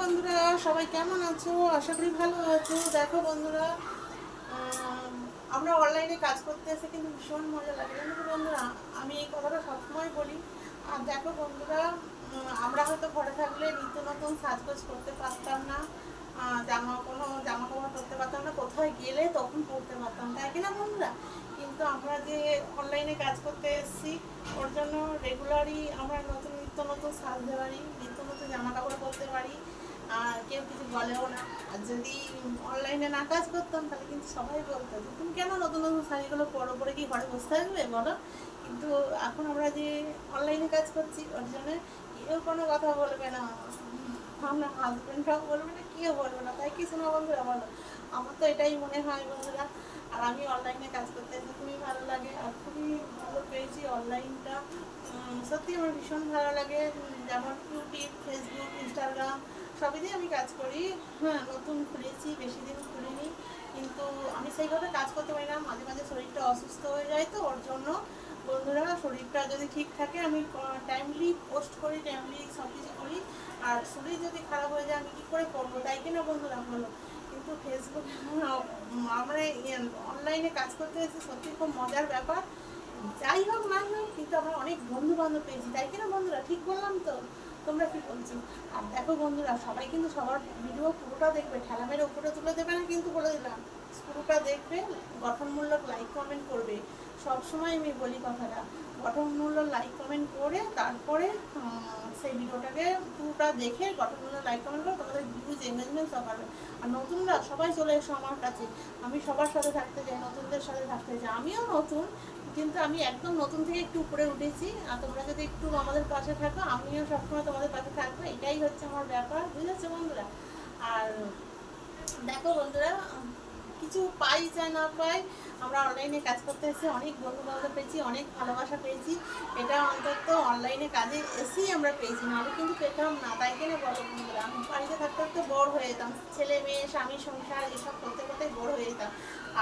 বন্ধুরা, সবাই কেমন আছো? আশা করি ভালো আছো। দেখো বন্ধুরা আমরা অনলাইনে কাজ করতে এসে কিন্তু ভীষণ মজা লাগে। জানো তো বন্ধুরা, আমি এই কথাটা সবসময় বলি। আর দেখো বন্ধুরা আমরা হয়তো ঘরে থাকলে নিত্য নতুন সাজগোজ করতে পারতাম না। জামা কোনো, জামা কাপড় পরতে পারতাম না। কোথায় গেলে তখন পরতে পারতাম তাই কি না বন্ধুরা? কিন্তু আমরা যে অনলাইনে কাজ করতে এসেছি, ওর জন্য রেগুলারই আমরা নতুন, নিত্য নতুন সাজতে পারি নিত্য নতুন জামা কাপড় পরতে পারি আর কেউ কিছু বলেও না। আর যদি অনলাইনে না কাজ করতাম, তাহলে কিন্তু সবাই বলতো যে, তুমি কেন নতুন নতুন শাড়িগুলো পরো? পরে কি ঘরে বসে থাকবে? বলো। কিন্তু এখন আমরা যে অনলাইনে কাজ করছি, ওর জন্য কেউ কোনো কথা বলবে না। আমরা হাজব্যান্ডরাও বলবে না, কেউ বলবে না। তাই কিছু না বন্ধুরা, বলো? আমার তো এটাই মনে হয় বন্ধুরা। আর আমি অনলাইনে কাজ করতে এসে খুবই ভালো লাগে আর খুবই ভালো পেয়েছি অনলাইনটা উম, সত্যি আমার ভীষণ ভালো লাগে। যেমন ইউটিউব ফেসবুক ইনস্টাগ্রাম সবই দিয়ে আমি কাজ করি। হ্যাঁ নতুন খুলেছি, বেশি দিন খুলিনি। কিন্তু আমি সেইভাবে কাজ করতে পারি না। মাঝে মাঝে শরীরটা অসুস্থ হয়ে যায় তো, ওর জন্য বন্ধুরা, শরীরটা যদি ঠিক থাকে, আমি টাইমলি পোস্ট করি টাইমলি সব কিছু করি। আর শরীর যদি খারাপ হয়ে যায়, আমি কী করে করব? তাই কিনা বন্ধুরা বলো? কিন্তু ফেসবুক আমরা অনলাইনে কাজ করতে এসে সত্যি খুব মজার ব্যাপার। যাই হোক না হোক, কিন্তু আমরা অনেক বন্ধু বান্ধব পেয়েছি। তাই কিনা বন্ধুরা? ঠিক বললাম তো? তোমরা কি বলছো? আর দেখো বন্ধুরা, সবাই কিন্তু সবার ভিডিও পুরোটা দেখবে। ঠেলা মেরে উপরে তুলে দেবে না কিন্তু বলে দিলাম। পুরোটা দেখবে, গঠনমূলক লাইক কমেন্ট করবে। সব সময় আমি বলি কথাটা। গঠনমূলক লাইক কমেন্ট করে তারপরে সেই ভিডিওটাকে পুরোটা দেখে গঠনমূলক লাইক কমেন্ট করে তোমাদের ভিউজ এঙ্গেজমেন্ট সব পাবে আর নতুনরা, সবাই চলে এসো আমার কাছে। আমি সবার সাথে থাকতে চাই, নতুনদের সাথে থাকতে চাই। আমিও নতুন, কিন্তু আমি একদম নতুন থেকে একটু উপরে উঠেছি। আর তোমরা যদি একটু আমাদের পাশে থাকো, আমিও সবসময় তোমাদের পাশে থাকব। এটাই হচ্ছে আমার ব্যাপার, বুঝেছ বন্ধুরা? আর দেখো বন্ধুরা কিছু পাই চাই না পাই আমরা অনলাইনে কাজ করতে এসে অনেক বন্ধু বান্ধব পেয়েছি, অনেক ভালোবাসা পেয়েছি। এটা অন্তত অনলাইনে কাজে এসেই আমরা পেয়েছি, নাহলে কিন্তু পেতাম না। তাই কেন বলো বন্ধুরা, আমি বাড়িতে থাকতে থাকতে বড় হয়ে যেতাম। ছেলে মেয়ে, স্বামী, সংসার, এসব করতে করতে বড় হয়ে যেতাম।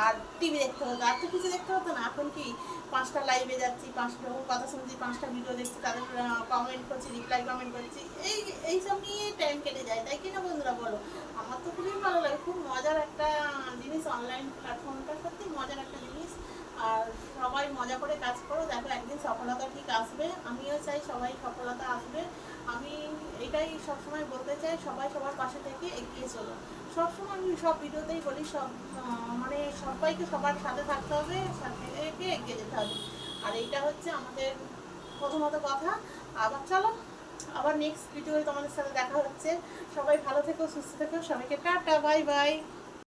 আর টিভি দেখতে হতো, আর তো কিছু দেখতে হতো না। এখন কি পাঁচটা লাইভে যাচ্ছি, পাঁচটা কথা শুনছি, পাঁচটা ভিডিও দেখছি, তাদের কমেন্ট করছি রিপ্লাই কমেন্ট করছি। এই, এইসব কেটে যায়, তাই কিনা বন্ধুরা বলো? আমার তো খুবই ভালো লাগে, খুব মজার একটা জিনিস অনলাইন প্ল্যাটফর্মটা সত্যি মজার একটা জিনিস। আর সবাই মজা করে কাজ করো, দেখো একদিন সফলতা ঠিক আসবে, আমিও চাই সবাই সফলতা আসবে। আমি এটাই সবসময় বলতে চাই, সবাই সবার পাশে থেকে এগিয়ে চলো। সবসময় আমি সব ভিডিওতেই বলি, সব মানে সবাইকে সবার সাথে থাকতে হবে, সাথে এগিয়ে যেতে হবে। আর এইটা হচ্ছে আমাদের প্রথমত কথা। আবার চলো আবার নেক্সট ভিডিওতে তোমাদের সাথে দেখা হচ্ছে। সবাই ভালো থেকো, সুস্থ থেকো, সবাইকে টাটা বাই বাই